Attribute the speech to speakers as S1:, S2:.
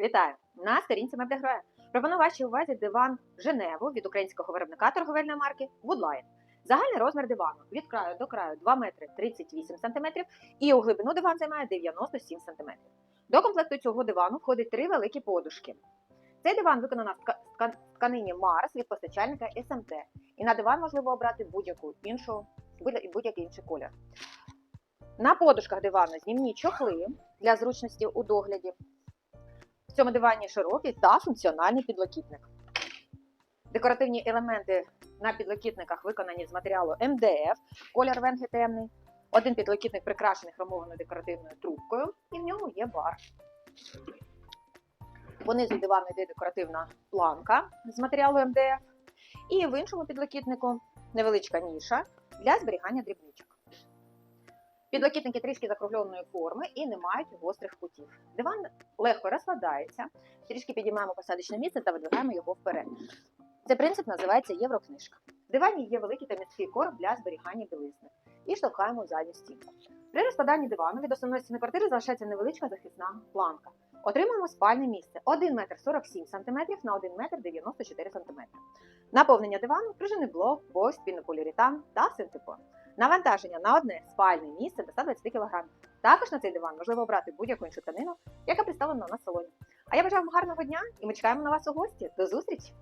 S1: Вітаю! На сторінці Мебдегроя. Пропоную вашій увазі диван Женеву від українського виробника торговельної марки Woodline. Загальний розмір дивану від краю до краю 2 метри 38 см і у глибину диван займає 97 см. До комплекту цього дивану входить три великі подушки. Цей диван виконано в тканині Марс від постачальника СМТ. І на диван можливо обрати будь-яку іншу будь-який інший колір. На подушках дивану знімні чохли для зручності у догляді. Цьому дивані широкий та функціональний підлокітник. Декоративні елементи на підлокітниках виконані з матеріалу МДФ, колір венги темний. Один підлокітник прикрашений хромованою декоративною трубкою, і в ньому є бар. Понизу дивану йде декоративна планка з матеріалу МДФ. І в іншому підлокітнику невеличка ніша для зберігання дрібничок. Підлокітники трішки закругленої форми і не мають гострих кутів. Диван легко розкладається, трішки підіймаємо посадочне місце та видвигаємо його вперед. Цей принцип називається єврокнижка. В дивані є великий та міцкий короб для зберігання білизни і штовхаємо задню стінку. При розкладанні дивану від основної стіни квартири залишається невеличка захисна планка. Отримуємо спальне місце 1 метр 47 см на 1 метр 94 см. Наповнення дивану пружинний блок, бокс, пінополіуретан та синтепон. Навантаження на одне спальне місце до 120 кг. Також на цей диван можливо обрати будь-яку іншу тканину, яка представлена на салоні. А я бажаю вам гарного дня і ми чекаємо на вас у гості. До зустрічі!